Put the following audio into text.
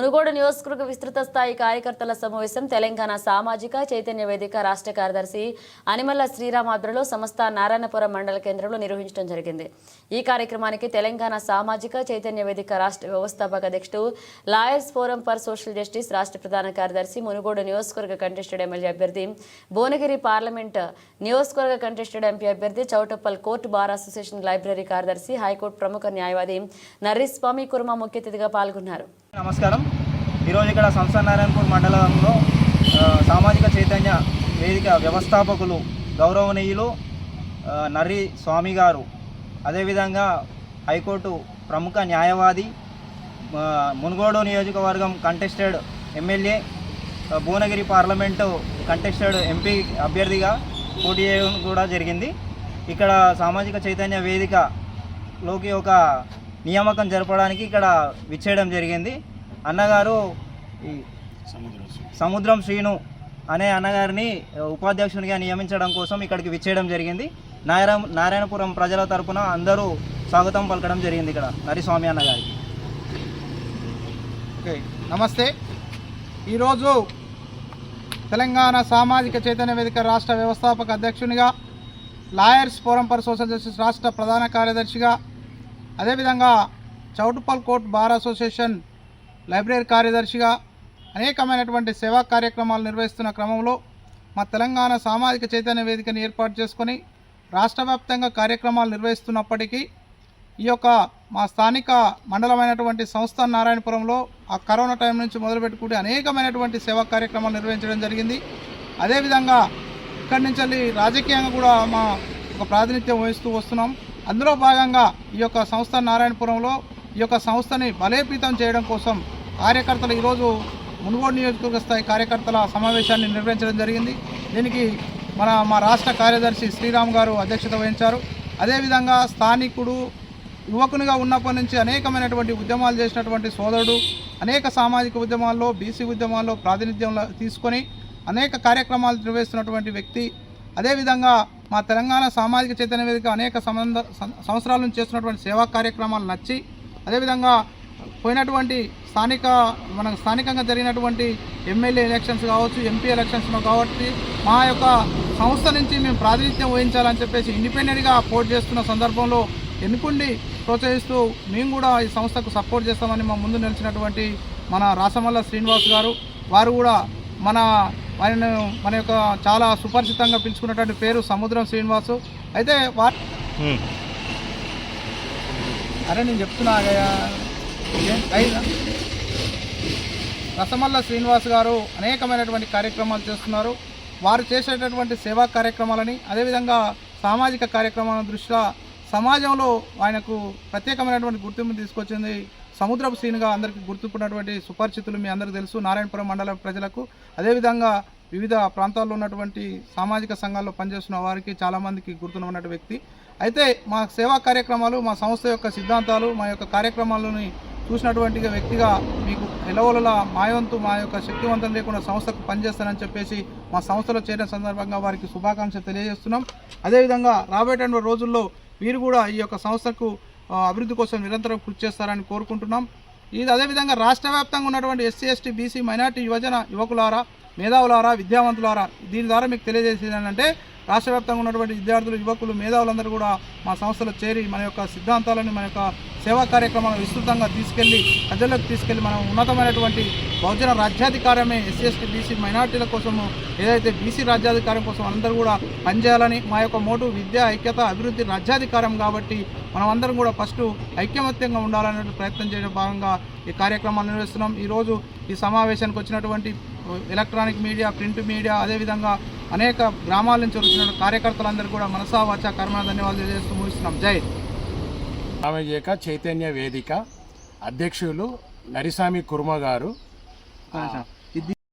మునుగోడు నియోజకవర్గ విస్తృత స్థాయి కార్యకర్తల సమావేశం తెలంగాణ సామాజిక చైతన్య వేదిక రాష్ట్ర కార్యదర్శి అనిమల్ల శ్రీరామ్ ఆధ్వర్యంలో సంస్థ నారాయణపురం మండల కేంద్రంలో నిర్వహించడం జరిగింది. ఈ కార్యక్రమానికి తెలంగాణ సామాజిక చైతన్య వేదిక రాష్ట్ర వ్యవస్థాపక అధ్యక్షుడు lawyers forum for social justice రాష్ట్ర ప్రధాన కార్యదర్శి మునుగోడు నియోజకవర్గ కంటెస్టెడ్ ఎమ్మెల్యే అభ్యర్థి భువనగిరి పార్లమెంట్ నియోజకవర్గ కంటెస్టెడ్ ఎంపీ అభ్యర్థి Choutuppal court bar association library కార్యదర్శి హైకోర్టు ప్రముఖ న్యాయవాది నర్రిస్వామి కుర్మ ముఖ్య అతిథిగా పాల్గొన్నారు. నమస్కారం. ఈరోజు ఇక్కడ సంస్థ నారాయణపూర్ మండలంలో సామాజిక చైతన్య వేదిక వ్యవస్థాపకులు గౌరవనీయులు నర్రి స్వామి గారు. అదేవిధంగా హైకోర్టు ప్రముఖ న్యాయవాది మునుగోడు నియోజకవర్గం contested MLA Bhuvanagiri parliament contested MP అభ్యర్థిగా పోటీ చేయడం కూడా జరిగింది. ఇక్కడ సామాజిక చైతన్య వేదికలోకి ఒక నియామకం జరపడానికి ఇక్కడ విచ్చేయడం జరిగింది. అన్నగారు ఈ సముద్రం శ్రీను అనే అన్నగారిని ఉపాధ్యక్షునిగా నియమించడం కోసం ఇక్కడికి విచ్చేయడం జరిగింది. నారాయణ నారాయణపురం ప్రజల తరపున అందరూ స్వాగతం పలకడం జరిగింది ఇక్కడ నరిస్వామి అన్నగారికి. ఓకే నమస్తే. ఈరోజు తెలంగాణ సామాజిక చైతన్య వేదిక రాష్ట్ర వ్యవస్థాపక అధ్యక్షునిగా lawyers forum for social justice రాష్ట్ర ప్రధాన కార్యదర్శిగా అదేవిధంగా Choutuppal court bar association library కార్యదర్శిగా అనేకమైనటువంటి సేవా కార్యక్రమాలు నిర్వహిస్తున్న క్రమంలో మా తెలంగాణ సామాజిక చైతన్య వేదికను ఏర్పాటు చేసుకొని రాష్ట్రవ్యాప్తంగా కార్యక్రమాలు నిర్వహిస్తున్నప్పటికీ ఈ యొక్క మా స్థానిక మండలమైనటువంటి సంస్థ నారాయణపురంలో ఆ కరోనా టైం నుంచి మొదలుపెట్టుకుంటే అనేకమైనటువంటి సేవా కార్యక్రమాలు నిర్వహించడం జరిగింది. అదేవిధంగా ఇక్కడి నుంచి వెళ్ళి రాజకీయంగా కూడా మా ఒక ప్రాతినిధ్యం వహిస్తూ వస్తున్నాం. అందులో భాగంగా ఈ యొక్క సంస్థ నారాయణపురంలో ఈ యొక్క సంస్థని బలోపేతం చేయడం కోసం కార్యకర్తలు ఈరోజు మునుగోడు నియోజకవర్గ స్థాయి కార్యకర్తల సమావేశాన్ని నిర్వహించడం జరిగింది. దీనికి మన మా రాష్ట్ర కార్యదర్శి శ్రీరామ్ గారు అధ్యక్షత వహించారు. అదేవిధంగా స్థానికుడు యువకునిగా ఉన్నప్పటి నుంచి అనేకమైనటువంటి ఉద్యమాలు చేసినటువంటి సోదరుడు అనేక సామాజిక ఉద్యమాల్లో బీసీ ఉద్యమాల్లో ప్రాతినిధ్యం తీసుకొని అనేక కార్యక్రమాలు నిర్వహిస్తున్నటువంటి వ్యక్తి. అదేవిధంగా మా తెలంగాణ సామాజిక చైతన్య వేదిక అనేక సంబంధ సంవత్సరాల నుంచి చేస్తున్నటువంటి సేవా కార్యక్రమాలు నచ్చి అదేవిధంగా పోయినటువంటి స్థానిక మనకు స్థానికంగా జరిగినటువంటి ఎమ్మెల్యే ఎలక్షన్స్ కావచ్చు ఎంపీ ఎలక్షన్స్లో కాబట్టి మా యొక్క సంస్థ నుంచి మేము ప్రాతినిధ్యం వహించాలని చెప్పేసి ఇండిపెండెంట్గా పోటీ చేస్తున్న సందర్భంలో ఎన్నుకుండి ప్రోత్సహిస్తూ మేము కూడా ఈ సంస్థకు సపోర్ట్ చేస్తామని మా ముందు నిలిచినటువంటి మన రాసమల్ల శ్రీనివాస్ గారు వారు కూడా మన వారిని మన యొక్క చాలా సుపరిచితంగా పిలుచుకున్నటువంటి పేరు సముద్రం శ్రీనివాసు. అయితే వారు అరే నేను చెప్తున్నా? రసమల్ల శ్రీనివాస్ గారు అనేకమైనటువంటి కార్యక్రమాలు చేస్తున్నారు. వారు చేసేటటువంటి సేవా కార్యక్రమాలని అదేవిధంగా సామాజిక కార్యక్రమాల దృష్ట్యా సమాజంలో ఆయనకు ప్రత్యేకమైనటువంటి గుర్తింపు తీసుకొచ్చింది సముద్రపు శ్రీనిగా అందరికీ గుర్తుకున్నటువంటి సుపరిచితులు మీ అందరికీ తెలుసు. నారాయణపురం మండల ప్రజలకు అదేవిధంగా వివిధ ప్రాంతాల్లో ఉన్నటువంటి సామాజిక సంఘాల్లో పనిచేస్తున్న వారికి చాలామందికి గుర్తున్న వ్యక్తి. అయితే మా సేవా కార్యక్రమాలు మా సంస్థ యొక్క సిద్ధాంతాలు మా యొక్క కార్యక్రమాలని చూసినటువంటి వ్యక్తిగా మీకు ఎలవలలా మాయవంతు మా యొక్క శక్తివంతం లేకుండా సంస్థకు పనిచేస్తానని చెప్పేసి మా సంస్థలో చేరిన సందర్భంగా వారికి శుభాకాంక్షలు తెలియజేస్తున్నాం. అదేవిధంగా రాబోయేటువంటి రోజుల్లో వీరు కూడా ఈ యొక్క సంస్థకు అభివృద్ధి కోసం నిరంతరం కృషి చేస్తారని కోరుకుంటున్నాం. ఇది అదేవిధంగా రాష్ట్ర వ్యాప్తంగా ఉన్నటువంటి ఎస్సీ ఎస్టీ బీసీ మైనార్టీ యువజన యువకులారా మేధావులారా విద్యావంతులారా దీని ద్వారా మీకు తెలియజేసేది ఏంటంటే రాష్ట్ర వ్యాప్తంగా ఉన్నటువంటి విద్యార్థులు యువకులు మేధావులందరూ కూడా మా సంస్థలో చేరి మన యొక్క సిద్ధాంతాలను మన యొక్క సేవా కార్యక్రమాలను విస్తృతంగా తీసుకెళ్ళి ప్రజల్లోకి తీసుకెళ్ళి మనం ఉన్నతమైనటువంటి బహుజన రాజ్యాధికారమే ఎస్సీ బీసీ మైనార్టీల కోసము ఏదైతే బీసీ రాజ్యాధికారం కోసం అందరూ కూడా పనిచేయాలని మా యొక్క మోటు విద్య ఐక్యత అభివృద్ధి రాజ్యాధికారం కాబట్టి మనం అందరం కూడా ఫస్ట్ ఐక్యమత్యంగా ఉండాలనే ప్రయత్నం చేయడం భాగంగా ఈ కార్యక్రమాలు నిర్వహిస్తున్నాం. ఈరోజు ఈ సమావేశానికి వచ్చినటువంటి ఎలక్ట్రానిక్ మీడియా ప్రింట్ మీడియా అదేవిధంగా అనేక గ్రామాల నుంచి వచ్చిన కార్యకర్తలందరూ కూడా మనసా వాచా కర్మ ధన్యవాదాలు తెలియజేస్తూ ముగిస్తున్నాం. జై సామాజిక చైతన్య వేదిక అధ్యక్షులు నరిసామి కుర్మ గారు.